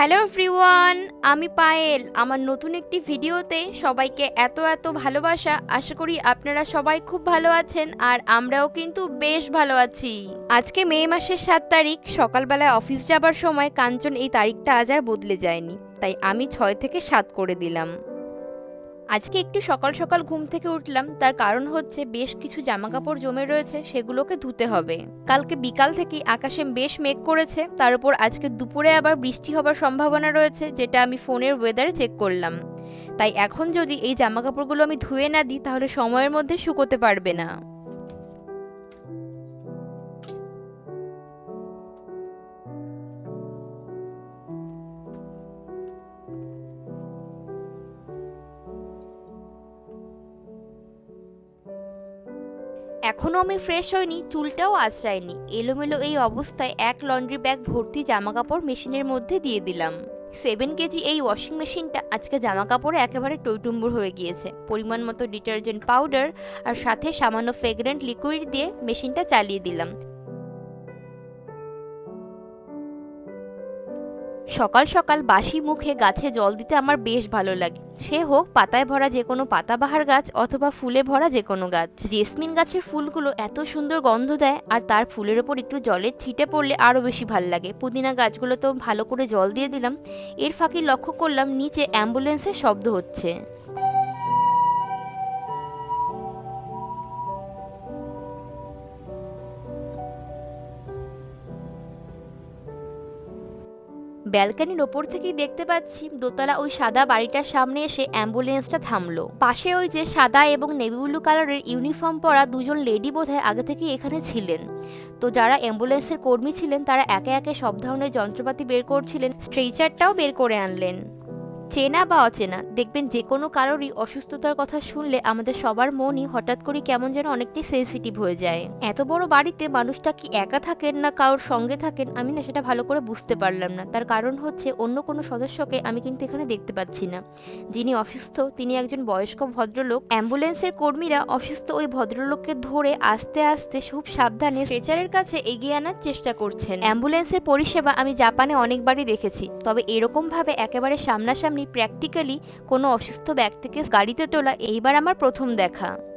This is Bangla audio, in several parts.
হ্যালো এভরিওয়ান, আমি পায়েল। আমার নতুন একটি ভিডিওতে সবাইকে এত এত ভালোবাসা। আশা করি আপনারা সবাই খুব ভালো আছেন আর আমরাও কিন্তু বেশ ভালো আছি। আজকে মে মাসের সাত তারিখ, সকালবেলায় অফিস যাবার সময় কাঞ্চন এই তারিখটা আজ আর বদলে যায়নি। তাই আমি ছয় থেকে সাত করে দিলাম। আজকে একটু সকাল সকাল ঘুম থেকে উঠলাম, তার কারণ হচ্ছে বেশ কিছু জামা কাপড় জমে রয়েছে, সেগুলোকে ধুতে হবে। কালকে বিকাল থেকে আকাশে বেশ মেঘ করেছে, তার উপর আজকে দুপুরে আবার বৃষ্টি হবার সম্ভাবনা রয়েছে, যেটা আমি ফোনের ওয়েদারে চেক করলাম। তাই এখন যদি এই জামা কাপড়গুলো আমি ধুয়ে না দিই, তাহলে সময়ের মধ্যে শুকোতে পারবে না। এখনও আমি ফ্রেশ হইনি, চুলটাও আশ্রায়নি এলোমেলো এই অবস্থায় এক লন্ড্রি ব্যাগ ভর্তি জামাকাপড় মেশিনের মধ্যে দিয়ে দিলাম। সেভেন কেজি এই ওয়াশিং মেশিনটা আজকে জামা কাপড়ে একেবারে টৈটুম্বুর হয়ে গিয়েছে। পরিমাণ মতো ডিটারজেন্ট পাউডার আর সাথে সামান্য ফ্রেগরেন্ট লিকুইড দিয়ে মেশিনটা চালিয়ে দিলাম। সকাল সকাল বাসি মুখে গাছে জল দিতে আমার বেশ ভালো লাগে। সে হোক, পাতায় ভরা যে কোনো পাতাবাহার গাছ অথবা ফুলে ভরা যে কোনো গাছ। জেসমিন গাছের ফুলগুলো এত সুন্দর গন্ধ দেয় আর তার ফুলের ওপর একটু জলের ছিটে পড়লে আরও বেশি ভালো লাগে। পুদিনা গাছগুলো তো ভালো করে জল দিয়ে দিলাম। এর ফাঁকে লক্ষ্য করলাম নিচে অ্যাম্বুলেন্সের শব্দ হচ্ছে। ব্যালকানির ওপর থেকেই দেখতে পাচ্ছি, দোতলা ওই সাদা বাড়িটার সামনে এসে অ্যাম্বুলেন্সটা থামলো। পাশে ওই যে সাদা এবং নেভি ব্লু কালারের ইউনিফর্ম পরা দুজন লেডি বোধহয় আগে থেকেই এখানে ছিলেন। তো যারা অ্যাম্বুলেন্সের কর্মী ছিলেন, তারা একে একে সব ধরনের যন্ত্রপাতি বের করছিলেন, স্ট্রেচারটাও বের করে আনলেন। চেনা বা অচেনা, দেখবেন যে কোনো কারোরই অসুস্থতার কথা শুনলে আমাদের সবার মনই হঠাৎ করে কেমন যেন অনেকটাই সেন্সিটিভ হয়ে যায়। এত বড় বাড়িতে মানুষটা কি একা থাকেন না কারোর সঙ্গে থাকেন? আমি না সেটা ভালো করে বুঝতে পারলাম না। তার কারণ হচ্ছে অন্য কোনো সদস্যকে আমি কিন্তু এখানে দেখতে পাচ্ছি না। যিনি অসুস্থ, তিনি একজন বয়স্ক ভদ্রলোক। অ্যাম্বুলেন্সের কর্মীরা অসুস্থ ওই ভদ্রলোককে ধরে আস্তে আস্তে খুব সাবধানে স্ট্রেচারের কাছে এগিয়ে আনার চেষ্টা করছেন। অ্যাম্বুলেন্সের পরিষেবা আমি জাপানে অনেকবারই দেখেছি, তবে এরকম ভাবে একেবারে সামনাসামনি প্র্যাকটিক্যালি কোনো অসুস্থ ব্যক্তিকে গাড়িতে তোলা এইবার আমার প্রথম দেখা।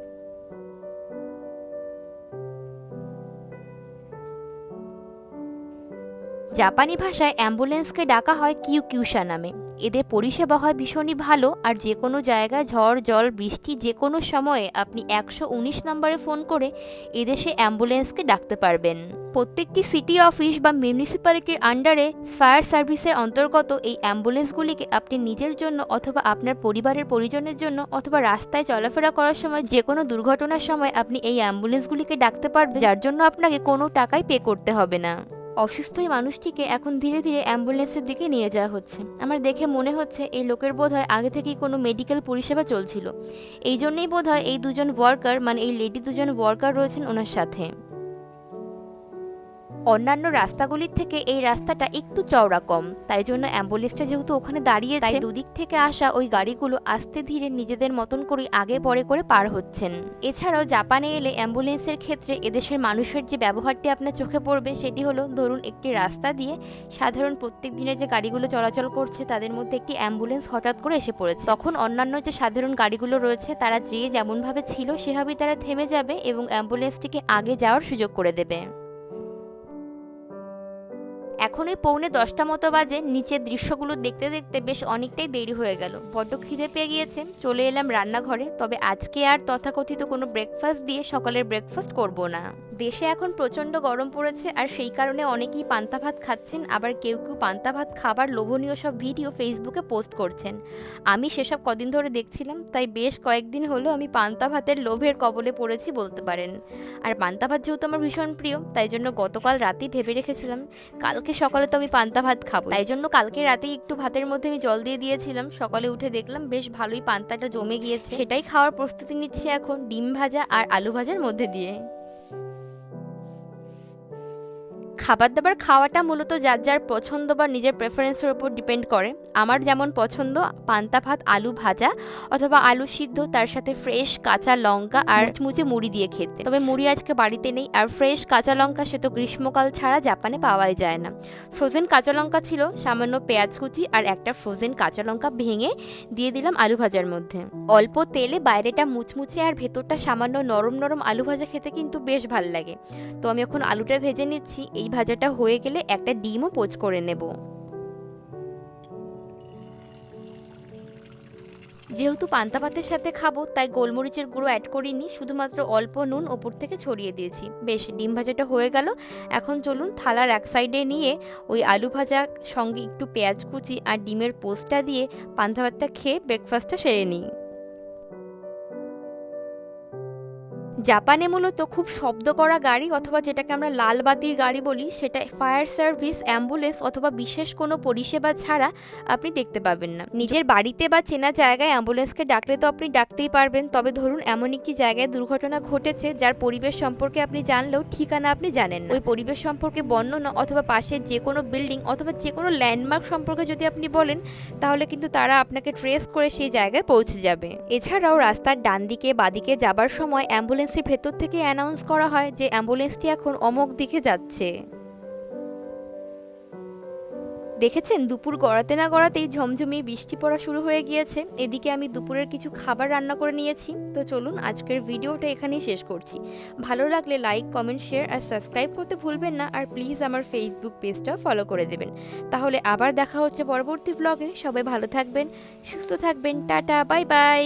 জাপানি ভাষায় অ্যাম্বুলেন্সকে ডাকা হয় কিউ কিউসা নামে। এদের পরিষেবা হয় ভীষণই ভালো, আর যে কোনো জায়গায় ঝড়, জল, বৃষ্টি যে কোনো সময়ে আপনি একশো উনিশ নম্বরে ফোন করে এদেশে অ্যাম্বুলেন্সকে ডাকতে পারবেন। প্রত্যেকটি সিটি অফিস বা মিউনিসিপ্যালিটির আন্ডারে ফায়ার সার্ভিসের অন্তর্গত এই অ্যাম্বুলেন্সগুলিকে আপনি নিজের জন্য অথবা আপনার পরিবারের পরিজনের জন্য অথবা রাস্তায় চলাফেরা করার সময় যে কোনো দুর্ঘটনার সময় আপনি এই অ্যাম্বুলেন্সগুলিকে ডাকতে পারবেন, যার জন্য আপনাকে কোনো টাকাই পে করতে হবে না। অসুস্থ এই মানুষটিকে এখন ধীরে ধীরে অ্যাম্বুলেন্সের দিকে নিয়ে যাওয়া হচ্ছে। আমার দেখে মনে হচ্ছে এই লোকের বোধ হয় আগে থেকেই কোনো মেডিকেল পরিষেবা চলছিল। এই জন্যই বোধহয় এই দুজন ওয়ার্কার মানে এই লেডি দুজন ওয়ার্কার রয়েছেন ওনার সাথে। অন্যান্য রাস্তাগুলির থেকে এই রাস্তাটা একটু চওড়া কম। তাই জন্য অ্যাম্বুলেন্সটা যেহেতু ওখানে দাঁড়িয়ে তাই দুদিক থেকে আসা ওই গাড়িগুলো আস্তে ধীরে নিজেদের মতন করে আগে পরে করে পার হচ্ছেন। এছাড়াও জাপানে এলে অ্যাম্বুলেন্সের ক্ষেত্রে এদেশের মানুষের যে ব্যবহারটি আপনার চোখে পড়বে সেটি হলো ধরুন একটি রাস্তা দিয়ে সাধারণ প্রত্যেক দিনের যে গাড়িগুলো চলাচল করছে তাদের মধ্যে একটি অ্যাম্বুলেন্স হঠাৎ করে এসে পড়েছে। তখন অন্যান্য যে সাধারণ গাড়িগুলো রয়েছে তারা যে যেমনভাবে ছিল সেভাবেই তারা থেমে যাবে এবং অ্যাম্বুলেন্সটিকে আগে যাওয়ার সুযোগ করে দেবে। এখন ওই পৌনে দশটা মতো বাজে, নিচের দৃশ্যগুলো দেখতে দেখতে বেশ অনেকটাই দেরি হয়ে গেল। বড্ড খিদে পেয়ে গিয়েছে। চলে এলাম রান্নাঘরে, তবে আজকে আর তথাকথিত কোনো ব্রেকফাস্ট দিয়ে সকালের ব্রেকফাস্ট করব না। দেশে এখন প্রচণ্ড গরম পড়েছে আর সেই কারণে অনেকেই পান্তা ভাত খাচ্ছেন। আবার কেউ কেউ পান্তা ভাত খাবার লোভনীয় সব ভিডিও ফেসবুকে পোস্ট করছেন। আমি সেসব কদিন ধরে দেখছিলাম, তাই বেশ কয়েকদিন হলো আমি পান্তা ভাতের লোভের কবলে পড়েছি বলতে পারেন। আর পান্তা ভাত যেহেতু আমার ভীষণ প্রিয়, তাই জন্য গতকাল রাতেই ভেবে রেখেছিলাম, কালকে সকালে তো আমি পান্তা ভাত খাব। তাই জন্য কালকে রাতেই একটু ভাতের মধ্যে আমি জল দিয়ে দিয়েছিলাম, সকালে উঠে দেখলাম বেশ ভালোই পান্তাটা জমে গিয়েছে। সেটাই খাওয়ার প্রস্তুতি নিচ্ছি এখন, ডিম ভাজা আর আলু ভাজার মধ্যে দিয়ে। খাবার দাবার খাওয়াটা মূলত যার যার পছন্দ বা নিজের প্রেফারেন্সের উপর ডিপেন্ড করে। আমার যেমন পছন্দ পান্তা ভাত আলু ভাজা অথবা আলু সিদ্ধ তার সাথে ফ্রেশ কাঁচা লঙ্কা আর মুচমুচে মুড়ি দিয়ে খেতে। তবে মুড়ি আজকে বাড়িতে নেই আর ফ্রেশ কাঁচা লঙ্কা সে তো গ্রীষ্মকাল ছাড়া জাপানে পাওয়াই যায় না। ফ্রোজেন কাঁচা লঙ্কা ছিল সামান্য পেঁয়াজ কুচি আর একটা ফ্রোজেন কাঁচা লঙ্কা ভেঙে দিয়ে দিলাম আলু ভাজার মধ্যে। অল্প তেলে বাইরেটা মুচমুচে আর ভেতরটা সামান্য নরম নরম আলু ভাজা খেতে কিন্তু বেশ ভালো লাগে। তো আমি এখন আলুটা ভেজে নিচ্ছি এই ভাজাটা হয়ে গেলে একটা ডিমও পোচ করে নেব। যেহেতু পান্তা ভাতের সাথে খাব, তাই গোলমরিচের গুঁড়ো অ্যাড করিনি, শুধুমাত্র অল্প নুন ওপর থেকে ছড়িয়ে দিয়েছি। বেশ, ডিম ভাজাটা হয়ে গেল। এখন চলুন থালার এক সাইডে নিয়ে ওই আলু ভাজা, সঙ্গে একটু পেঁয়াজ কুচি আর ডিমের পোস্টটা দিয়ে পান্তা ভাতটা খেয়ে ব্রেকফাস্টটা সেরে নিই। জাপানে মূলত খুব শব্দ করা গাড়ি অথবা যেটাকে আমরা লাল বাতির গাড়ি বলি, সেটা ফায়ার সার্ভিস, অ্যাম্বুলেন্স অথবা বিশেষ কোনো পরিষেবা ছাড়া আপনি দেখতে পাবেন না। নিজের বাড়িতে বা চেনা জায়গায় অ্যাম্বুলেন্সকে ডাকলে তো আপনি ডাকতেই পারবেন। তবে ধরুন এমন একটি জায়গায় দুর্ঘটনা ঘটেছে, যার পরিবেশ সম্পর্কে আপনি জানলেও ঠিকানা আপনি জানেন না। ওই পরিবেশ সম্পর্কে বর্ণনা অথবা পাশের যে কোনো বিল্ডিং অথবা যে কোনো ল্যান্ডমার্ক সম্পর্কে যদি আপনি বলেন, তাহলে কিন্তু তারা আপনাকে ট্রেস করে সেই জায়গায় পৌঁছে যাবে। এছাড়াও রাস্তার ডান দিকে বাদিকে যাবার সময় অ্যাম্বুলেন্সের ভেতর থেকে অ্যানাউন্স করা হয় যে অ্যাম্বুলেন্সটি এখন অমুক দিকে যাচ্ছে। দেখেছেন? দুপুর গড়াতে না গড়াতেই ঝমঝমিয়ে বৃষ্টি পড়া শুরু হয়ে গিয়েছে। এদিকে আমি দুপুরের কিছু খাবার রান্না করে নিয়েছি। তো চলুন, আজকের ভিডিওটা এখানেই শেষ করছি। ভালো লাগলে লাইক কমেন্ট শেয়ার আর সাবস্ক্রাইব করতে ভুলবেন না। আর প্লিজ আমার ফেসবুক পেজটা ফলো করে দেবেন। তাহলে আবার দেখা হচ্ছে পরবর্তী ব্লগে সবাই ভালো থাকবেন, সুস্থ থাকবেন। Tata bye bye